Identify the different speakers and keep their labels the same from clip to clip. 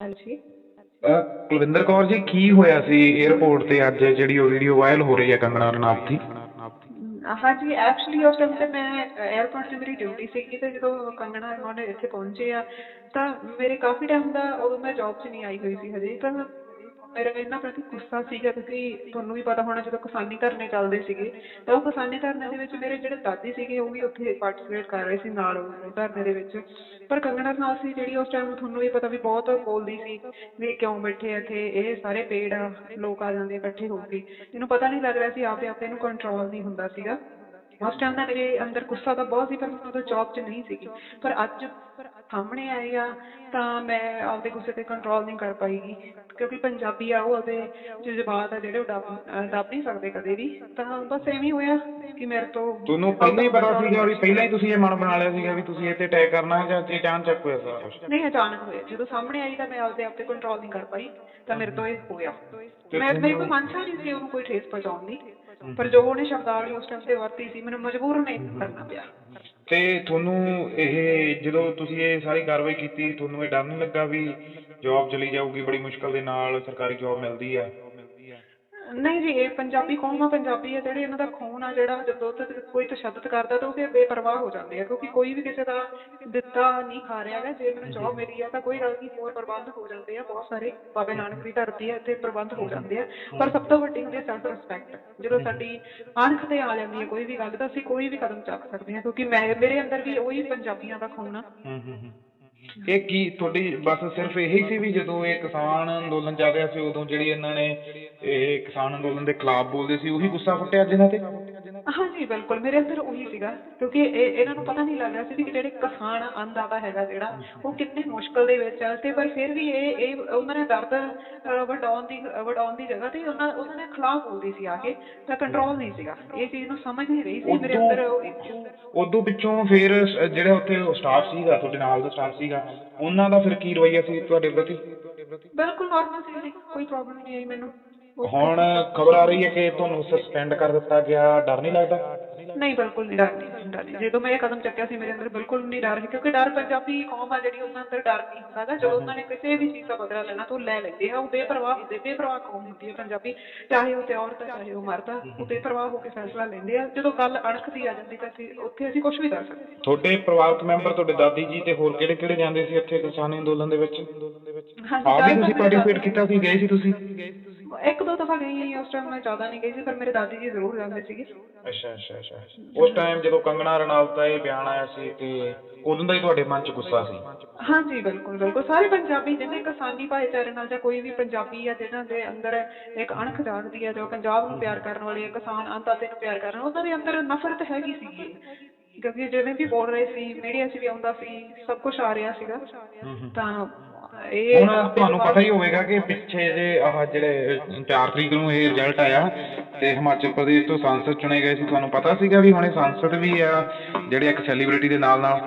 Speaker 1: ਹਾਂਜੀ।
Speaker 2: ਕੁਲਵਿੰਦਰ ਕੌਰ ਜੀ ਕੀ ਹੋਇਆ ਸੀ 에어ਪੋਰਟ ਤੇ ਅੱਜ ਜਿਹੜੀ ਉਹ ਵੀਡੀਓ ਵਾਇਰਲ ਹੋ ਰਹੀ ਹੈ ਕੰਗਣਾ ਰਣਾਵਤ ਦੀ?
Speaker 1: ਹਾਂਜੀ ਐਕਚੁਅਲੀ ਉਸ ਟਾਈਮ ਤੇ ਮੈਂ 에어ਪੋਰਟ ਤੇ ਮੇਰੀ ਡਿਊਟੀ ਸੀਗੀ ਤੇ ਜਦੋਂ ਕੰਗਣਾ ਰਣਾਵਤ ਇੱਥੇ ਪਹੁੰਚੇ ਆ ਤਾਂ ਮੇਰੇ ਕਾਫੀ ਟਾਈਮ ਦਾ ਉਦੋਂ ਮੈਂ ਜੌਬ 'ਚ ਨਹੀਂ ਆਈ ਹੋਈ ਸੀ ਹਜੇ ਤਾਂ ਮੇਰਾ ਇਹਨਾਂ ਪ੍ਰਤੀ ਗੁੱਸਾ ਸੀਗਾ ਕਿਉਂਕਿ ਤੁਹਾਨੂੰ ਵੀ ਪਤਾ ਹੋਣਾ ਜਦੋਂ ਕਿਸਾਨੀ ਧਰਨੇ ਚੱਲਦੇ ਸੀਗੇ, ਤਾਂ ਉਹ ਕਿਸਾਨੀ ਧਰਨੇ ਦੇ ਵਿੱਚ ਮੇਰੇ ਜਿਹੜੇ ਦਾਦੀ ਸੀਗੇ ਉਹ ਵੀ ਉੱਥੇ ਪਾਰਟਿਸਿਪੇਟ ਕਰ ਰਹੇ ਸੀ ਨਾਲ ਉਹ ਧਰਨੇ ਦੇ ਵਿੱਚ। ਪਰ ਕੰਗਣਾ ਰਣੌਤ ਸੀ ਜਿਹੜੀ ਉਸ ਟਾਈਮ ਤੁਹਾਨੂੰ ਵੀ ਪਤਾ ਵੀ ਬਹੁਤ ਬੋਲਦੀ ਸੀ ਵੀ ਕਿਉਂ ਬੈਠੇ ਆ ਇੱਥੇ, ਇਹ ਸਾਰੇ ਪੇੜ ਆ, ਲੋਕ ਆ ਜਾਂਦੇ ਇਕੱਠੇ ਹੋ ਕੇ। ਇਹਨੂੰ ਪਤਾ ਨਹੀਂ ਲੱਗ ਰਿਹਾ ਸੀ ਆਪਦੇ ਆਪੇ ਨੂੰ ਕੰਟਰੋਲ ਨਹੀਂ ਹੁੰਦਾ ਸੀਗਾ। ਉਸ ਟਾਈਮ ਦਾ ਮੇਰੇ ਅੰਦਰ ਗੁੱਸਾ ਤਾਂ ਬਹੁਤ ਸੀ ਪਰ ਮੈਂ ਉਦੋਂ ਜੌਬ 'ਚ ਨਹੀਂ ਸੀਗੀ। ਪਰ ਅੱਜ ਸਾਹਮਣੇ ਆਏ ਆ ਤਾਂ ਮੈਂ ਆਪਦੇ ਗੁੱਸੇ ਤੇ ਕੰਟਰੋਲ ਨਹੀਂ ਕਰ ਪਾਈਗੀ ਕਿਉਂਕਿ ਪੰਜਾਬੀ ਆ ਉਹ ਉਹਦੇ ਜਜ਼ਬਾਤ ਆ ਜਿਹੜੇ ਉਹ ਦੱਬ ਅਹ ਦੱਬ ਨਹੀਂ ਸਕਦੇ ਕਦੇ ਵੀ ਤਾਂ ਬਸ ਐਵੇਂ ਹੀ ਹੋਇਆ ਕਿ ਮੇਰੇ ਤੋਂ
Speaker 2: ਤੁਹਾਨੂੰ ਪਹਿਲਾਂ ਹੀ ਪਤਾ ਸੀਗਾ ਵੀ ਪਹਿਲਾਂ ਹੀ ਤੁਸੀਂ ਇਹ ਮਨ ਬਣਾ ਲਿਆ ਸੀਗਾ ਵੀ ਤੁਸੀਂ ਇਹ ਤੇ ਅਟੈਕ ਕਰਨਾ ਹੈ ਜਾਂ ਇਹ ਅਚਾਨਕ ਹੋਇਆ ਸਾਰਾ ਕੁਝ
Speaker 1: ਨਹੀਂ ਅਚਾਨਕ ਹੋਇਆ। ਜਦੋਂ ਸਾਹਮਣੇ ਆਈ ਤਾਂ ਮੈਂ ਆਪਦੇ ਆਪ ਤੇ ਕੰਟਰੋਲ ਨਹੀਂ ਕਰ ਪਾਈ ਤਾਂ ਮੇਰੇ ਤੋਂ ਇਹ ਹੋਇਆ। ਮੈਂ ਮੇਰੇ ਕੋਲ ਮਨਸ਼ਾ ਨਹੀਂ ਸੀ ਉਹਨੂੰ ਕੋਈ ਠੇਸ ਪਹੁੰਚਾਉਣ ਦੀ। ਪਰ ਜੋ ਉਹਨੇ ਸ਼ਬਦਾਵਲੀ ਉਸ ਟਾਈਮ ਤੇ ਵਰਤੀ ਸੀ, ਮੈਨੂੰ ਮਜਬੂਰ ਨਹੀਂ ਕਰਨਾ ਪਿਆ।
Speaker 2: ਤੇ ਤੁਹਾਨੂੰ ਇਹ ਜਦੋਂ ਤੁਸੀਂ ਇਹ ਸਾਰੀ ਕਾਰਵਾਈ ਕੀਤੀ, ਤੁਹਾਨੂੰ ਇਹ ਡਰ ਨਹੀਂ ਲੱਗਾ ਵੀ ਜੌਬ ਚਲੀ ਜਾਊਗੀ, ਬੜੀ ਮੁਸ਼ਕਲ ਦੇ ਨਾਲ ਸਰਕਾਰੀ ਜੌਬ ਮਿਲਦੀ ਆ?
Speaker 1: ਨਹੀਂ ਜੀ ਇਹ ਪੰਜਾਬੀ ਕੌਮ ਆ ਪੰਜਾਬੀ ਆ ਜਿਹੜੇ ਇਹਨਾਂ ਦਾ ਖੂਨ ਆ ਜਿਹੜਾ ਜਦੋਂ ਤੱਕ ਕੋਈ ਤਸ਼ੱਦਦ ਕਰਦਾ ਤਾਂ ਉਹ ਫਿਰ ਬੇਪਰਵਾਹ ਹੋ ਜਾਂਦੇ ਆ ਕਿਉਂਕਿ ਕੋਈ ਵੀ ਕਿਸੇ ਦਾ ਦਿੱਤਾ ਨਹੀਂ ਖਾ ਰਿਹਾ ਹੈਗਾ ਜੇ ਮੈਨੂੰ ਜੌਬ ਮਿਲੀ ਆ ਤਾਂ ਕੋਈ ਗੱਲ ਨਹੀਂ ਹੋਰ ਪ੍ਰਬੰਧ ਹੋ ਜਾਂਦੇ ਆ ਬਹੁਤ ਸਾਰੇ ਬਾਬੇ ਨਾਨਕ ਦੀ ਧਰਤੀ ਆ ਇੱਥੇ ਪ੍ਰਬੰਧ ਹੋ ਜਾਂਦੇ ਆ। ਪਰ ਸਭ ਤੋਂ ਵੱਡੀ ਹੁੰਦੀ ਹੈ ਸੈਲਫ ਰਿਸਪੈਕਟ ਜਦੋਂ ਸਾਡੀ ਅਣਖ ਤੇ ਆ ਜਾਂਦੀ ਹੈ ਕੋਈ ਵੀ ਗੱਲ ਤਾਂ ਅਸੀਂ ਕੋਈ ਵੀ ਕਦਮ ਚੱਕ ਸਕਦੇ ਹਾਂ ਕਿਉਂਕਿ ਮੈਂ ਮੇਰੇ ਅੰਦਰ ਵੀ ਉਹੀ ਪੰਜਾਬੀਆਂ ਦਾ ਖੂਨ ਆ।
Speaker 2: ਹੂੰ ਹੂੰ ਹੂੰ। ਇਹ ਕੀ ਤੁਹਾਡੀ ਬਸ ਸਿਰਫ ਇਹੀ ਸੀ ਵੀ ਜਦੋਂ ਇਹ ਕਿਸਾਨ ਅੰਦੋਲਨ ਚੱਲ ਰਿਹਾ ਸੀ, ਉਦੋਂ ਜਿਹੜੀ ਇਹਨਾਂ ਨੇ ਇਹ ਕਿਸਾਨ ਅੰਦੋਲਨ ਦੇ ਖਿਲਾਫ ਬੋਲਦੇ ਸੀ, ਉਹੀ ਗੁੱਸਾ ਫੁੱਟਿਆ ਅੱਜ ਇਹਨਾਂ ਤੇ?
Speaker 1: ਹਾਂਜੀ ਬਿਲਕੁਲ। ਮੇਰੇ ਅੰਦਰ ਉਹੀ ਸੀਗਾ ਕਿਉਂਕਿ ਇਹ ਇਹਨਾਂ ਨੂੰ ਪਤਾ ਨਹੀਂ ਲੱਗ ਰਿਹਾ ਸੀ ਕਿ ਜਿਹੜੇ ਕਿਸਾਨ ਅੰਨਦਾਤਾ ਹੈਗਾ ਜਿਹੜਾ ਉਹ ਕਿੰਨੇ ਮੁਸ਼ਕਲ ਦੇ ਵਿੱਚ ਆ। ਤੇ ਪਰ ਫਿਰ ਵੀ ਇਹ ਇਹ ਉਹਨਾਂ ਨੇ ਦਰਦ ਵਡਾਉਣ ਦੀ ਵਡਾਉਣ ਦੀ ਜਗ੍ਹਾ ਤੇ ਉਹਨਾਂ ਉਹਨਾਂ ਦੇ ਖਿਲਾਫ ਬੋਲਦੀ ਸੀ ਆ ਕੇ ਤਾਂ ਕੰਟਰੋਲ ਨਹੀਂ ਸੀਗਾ। ਇਹ ਚੀਜ਼ ਨੂੰ ਸਮਝ ਨਹੀਂ ਰਹੀ ਸੀ। ਮੇਰੇ ਅੰਦਰ ਉਹ-
Speaker 2: ਉਦੋਂ ਪਿੱਛੋਂ ਫਿਰ ਜਿਹੜਾ ਉੱਥੇ ਸਟਾਫ ਸੀਗਾ ਤੁਹਾਡੇ ਨਾਲ ਦਾ ਸਟਾਫ ਸੀਗਾ ਉਹਨਾਂ ਦਾ ਫਿਰ ਕੀ ਰਵੱਈਆ ਸੀ ਤੁਹਾਡੇ ਪ੍ਰਤੀ?
Speaker 1: ਬਿਲਕੁਲ ਨਾਰਮਲ ਸੀ। ਕੋਈ ਪ੍ਰੋਬਲਮ ਨਹੀਂ ਆਈ ਮੈਨੂੰ।
Speaker 2: ਹੁਣ ਖਬਰ ਆ ਰਹੀ ਹੈ ਕਿ ਤੁਹਾਨੂੰ ਸਸਪੈਂਡ ਕਰ ਦਿੱਤਾ ਗਿਆ ਡਰ ਨਹੀਂ ਲੱਗਦਾ?
Speaker 1: ਨਹੀਂ ਬਿਲਕੁਲ ਨਹੀਂ ਡਰ ਨਹੀਂ ਡਰ ਨਹੀਂ। ਜਦੋਂ ਮੈਂ ਇਹ ਕਦਮ ਚੱਕਿਆ ਸੀ ਮੇਰੇ ਅੰਦਰ ਬਿਲਕੁਲ ਨਹੀਂ ਡਰ ਸੀ ਕਿਉਂਕਿ ਡਰ ਪੰਜਾਬੀ ਕੌਮ ਆ ਜਿਹੜੀ ਉਹਨਾਂ ਅੰਦਰ ਡਰ ਨਹੀਂ ਹੁੰਦਾ ਗਾ। ਜਦੋਂ ਉਹਨਾਂ ਨੇ ਕਿਸੇ ਵੀ ਚੀਜ਼ ਦਾ ਬਦਲਾ ਲੈਣਾ ਤਾਂ ਉਹ ਲੈ ਲੈਂਦੇ ਆ। ਉਹ ਬੇਪਰਵਾਹ ਹੁੰਦੇ ਬੇਪਰਵਾਹ ਕੌਮ ਹੁੰਦੀ ਹੈ ਪੰਜਾਬੀ। ਚਾਹੇ ਉਹ ਤੇ ਔਰਤ ਆ, ਚਾਹੇ ਉਹ ਮਰਦ ਆ ਉਹ ਬੇਪਰਵਾਹ ਹੋ ਕੇ ਫੈਸਲਾ ਲੈਂਦੇ ਆ। ਜਦੋਂ ਗੱਲ ਅਣਖ ਦੀ ਆ ਜਾਂਦੀ ਤਾਂ ਅਸੀਂ ਉੱਥੇ ਅਸੀਂ ਕੁਝ ਵੀ ਕਰ ਸਕਦੇ
Speaker 2: ਤੁਹਾਡੇ ਪਰਿਵਾਰਕ ਮੈਂਬਰ ਤੁਹਾਡੇ ਦਾਦੀ ਜੀ ਤੇ ਹੋਰ ਕਿਹੜੇ ਕਿਹੜੇ ਜਾਂਦੇ ਸੀ ਇੱਥੇ ਕਿਸਾਨੀ ਅੰਦੋਲਨ ਦੇ ਵਿੱਚ? ਆਪ ਵੀ ਤੁਸੀਂ ਪਾਰਟਿਸਿਪੇਟ ਕੀਤਾ ਸੀ ਗਏ ਸੀ ਤੁਸੀਂ?
Speaker 1: ਇੱਕ ਦੋ ਦਫਾ ਗਈ ਹਾਂ ਉਸ ਟਾਈਮ ਮੈਂ ਜ਼ਿਆਦਾ ਨਹੀਂ ਗਈ ਸੀ ਪਰ ਮੇਰੇ ਦਾਦੀ ਜੀ ਜ਼ਰੂਰ ਜਾਂਦੇ ਸੀਗੇ।
Speaker 2: ਅੱਛਾ ਅੱਛਾ ਅੱਛਾ। ਉਸ ਟਾਈਮ ਜਦੋਂ ਕੰਗਣਾ ਰਣਾਵਤ ਦਾ ਇਹ ਬਿਆਨ ਆਇਆ ਸੀ ਤੇ ਉਦੋਂ ਦਾ ਹੀ ਤੁਹਾਡੇ ਮਨ 'ਚ ਗੁੱਸਾ ਸੀ?
Speaker 1: ਹਾਂਜੀ ਬਿਲਕੁਲ ਬਿਲਕੁਲ। ਸਾਰੇ ਪੰਜਾਬੀ ਜਿਹਨੇ ਕਿਸਾਨੀ ਭਾਈਚਾਰੇ ਨਾਲ ਜਾਂ ਕੋਈ ਵੀ ਪੰਜਾਬੀ ਆ ਜਿਹਨਾਂ ਦੇ ਅੰਦਰ ਇੱਕ ਅਣਖ ਜਾਗਦੀ ਹੈ ਜੋ ਪੰਜਾਬ ਨੂੰ ਪਿਆਰ ਕਰਨ ਵਾਲੇ ਆ, ਕਿਸਾਨ ਅੰਨਦਾਤੇ ਨੂੰ ਪਿਆਰ ਕਰਨ ਉਹਨਾਂ ਦੇ ਅੰਦਰ ਨਫ਼ਰਤ ਹੈਗੀ ਸੀਗੀ ਕਿਉਂਕਿ ਜਿਵੇਂ ਵੀ ਬੋਲ ਰਹੇ ਸੀ ਮੀਡੀਆ 'ਚ ਵੀ ਆਉਂਦਾ ਸੀ ਸਭ ਕੁਝ ਆ ਰਿਹਾ ਸੀਗਾ। ਤਾਂ ਇਹ
Speaker 2: ਹੁਣ ਤੁਹਾਨੂੰ ਪਤਾ ਹੀ ਹੋਵੇਗਾ ਕਿ ਪਿੱਛੇ ਜੇ ਆਹ ਜਿਹੜੇ 4 ਤਰੀਕ ਨੂੰ ਇਹ ਰਿਜ਼ਲਟ ਆਇਆ ਤੇ ਹਿਮਾਚਲ ਪ੍ਰਦੇਸ਼ ਤੋਂ ਸੰਸਦ ਚੁਣੇ ਗਏ ਸੀ। ਤੁਹਾਨੂੰ ਪਤਾ ਸੀਗਾ ਵੀ ਹੁਣੇ ਸੰਸਦ ਵੀ ਆ ਜਿਹੜੇ ਇੱਕ ਸੈਲੀਬ੍ਰਿਟੀ ਦੇ ਨਾਲ ਨਾਲ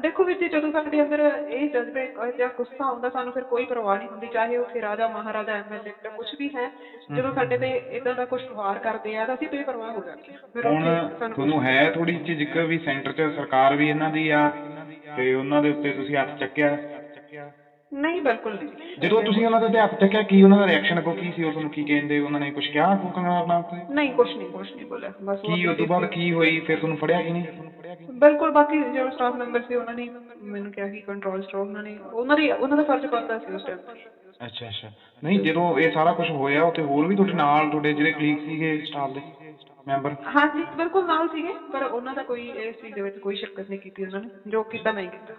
Speaker 1: ਦੇਖੋ ਵੀਰ ਜੀ ਜਦੋਂ ਸਾਡੇ ਅੰਦਰ ਇਹ ਜਜ਼ਬੇ ਜਾਂ ਗੁੱਸਾ ਆਉਂਦਾ ਸਾਨੂੰ ਫਿਰ ਕੋਈ ਪਰਵਾਹ ਨਹੀਂ ਹੁੰਦੀ ਚਾਹੇ ਉਹ ਫਿਰ ਰਾਜਾ ਮਹਾਰਾਜਾ ਐਮਐਲਏ ਜਾਂ ਕੁਝ ਵੀ ਹੈ। ਜਦੋਂ ਸਾਡੇ ਤੇ ਇਦਾਂ ਦਾ ਕੁਝ ਵਾਰ ਕਰਦੇ ਆ ਤਾਂ ਅਸੀਂ ਬੇਪਰਵਾਹ ਹੋ ਜਾਂਦੇ ਫਿਰ
Speaker 2: ਹੁਣ ਤੁਹਾਨੂੰ ਹੈ ਥੋੜੀ ਝਿਜਕ ਵੀ ਸੈਂਟਰ 'ਚ ਸਰਕਾਰ ਵੀ ਇਹਨਾਂ ਦੀ ਆ ਤੇ ਉਹਨਾਂ ਦੇ ਉੱਤੇ ਤੁਸੀਂ ਹੱਥ ਚੱਕਿਆ।
Speaker 1: ਨਹੀਂ ਬਿਲਕੁਲ ਨਹੀਂ।
Speaker 2: ਜਦੋਂ ਤੁਸੀਂ ਉਹਨਾਂ ਦੇ ਹੱਥ ਚੱਕਿਆ ਕੀ ਉਹਨਾਂ ਦਾ ਰਿਐਕਸ਼ਨ ਕੋ ਕੀ ਸੀ? ਉਹ ਤੁਹਾਨੂੰ ਕੀ ਕਹਿੰਦੇ? ਉਹਨਾਂ ਨੇ ਕੁਝ ਕਿਹਾ ਕੋ ਕੰਗਣਾ ਰਣਾਵਤ ਨੇ
Speaker 1: ਨਹੀਂ ਕੁਝ ਨਹੀਂ ਕੁਝ ਨਹੀਂ ਬੋਲਿਆ। ਬਸ
Speaker 2: ਕੀ ਉਸ ਤੋਂ ਬਾਅਦ ਕੀ ਹੋਈ? ਫਿਰ ਤੁਹਾਨੂੰ ਫੜਿਆ ਕਿ ਨਹੀਂ?
Speaker 1: ਬਿਲਕੁਲ ਬਾਕੀ ਜਿਹੜੇ ਸਟਾਫ ਮੈਂਬਰ ਸੀ ਉਹਨਾਂ ਨੇ ਮੈਨੂੰ ਕਿਹਾ ਕਿ ਕੰਟਰੋਲ ਸਟਾਫ ਉਹਨਾਂ ਨੇ ਉਹਨਾਂ ਦੀ ਉਹਨਾਂ ਦਾ ਫਰਜ਼ ਬਣਦਾ ਸੀ ਉਸ ਟਾਈਮ
Speaker 2: ਅੱਛਾ ਅੱਛਾ। ਨਹੀਂ ਜਦੋਂ ਇਹ ਸਾਰਾ ਕੁਝ ਹੋਇਆ ਉੱਥੇ ਹੋਰ ਵੀ ਤੁਹਾਡੇ ਨਾਲ ਤੁਹਾਡੇ ਜਿਹੜੇ ਕਲੀਗ ਸੀਗੇ ਸਟਾਫ ਦੇ? ਮੈਂਬਰ
Speaker 1: ਹਾਂਜੀ ਬਿਲਕੁਲ ਨਾਲ ਸੀਗੇ ਪਰ ਉਹਨਾਂ ਦਾ ਕੋਈ ਇਸ ਚੀਜ਼ ਦੇ ਵਿੱਚ ਕੋਈ ਸ਼ਿਰਕਤ ਨਹੀਂ ਕੀਤੀ ਉਹਨਾਂ ਨੇ ਜੋ ਕੀਤਾ ਮੈਂ ਕੀਤਾ।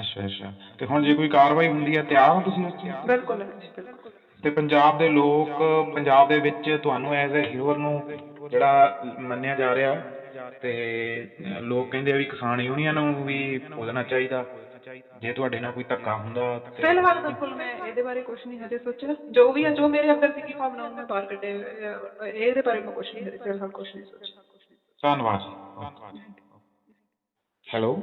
Speaker 2: ਅੱਛਾ ਅੱਛਾ। ਤੇ ਹੁਣ ਜੇ ਕੋਈ ਕਾਰਵਾਈ ਹੁੰਦੀ ਹੈ ਤਿਆਰ ਹੋ ਤੁਸੀਂ ਉਸ 'ਚ?
Speaker 1: ਬਿਲਕੁਲ ਬਿਲਕੁਲ।
Speaker 2: ਤੇ ਪੰਜਾਬ ਦੇ ਲੋਕ ਪੰਜਾਬ ਦੇ ਵਿੱਚ ਤੁਹਾਨੂੰ ਐਜ਼ ਅ ਹੀਰੋ ਨੂੰ ਜਿਹੜਾ ਮੰਨਿਆ ਜਾ ਰਿਹਾ ਤੇ ਲੋਕ ਕਹਿੰਦੇ ਆ ਵੀ ਕਿਸਾਨ ਯੂਨੀਅਨ ਨੂੰ ਵੀ ਬੋਲਣਾ ਚਾਹੀਦਾ। ਜੇ ਤੁਹਾਡੇ ਨਾਲ ਕੋਈ ਧੱਕਾ ਹੁੰਦਾ ਤੇ
Speaker 1: ਫਿਲਹਾਲ ਬਿਲਕੁਲ ਮੈਂ ਇਹਦੇ ਬਾਰੇ ਕੁਝ ਨਹੀਂ ਹਜੇ ਸੋਚਿਆ। ਜੋ ਵੀ ਹੈ ਜੋ ਮੇਰੇ ਅੰਦਰ ਸੀਗੀ ਭਾਵਨਾ ਉਹ ਮੈਂ ਬਾਹਰ ਕੱਢੇ ਇਹਦੇ ਬਾਰੇ ਮੈਂ ਕੁਝ ਨਹੀਂ ਹਜੇ ਫਿਲਹਾਲ ਕੁਝ ਨਹੀਂ ਸੋਚਿਆ।
Speaker 2: ਧੰਨਵਾਦ ਹੈਲੋ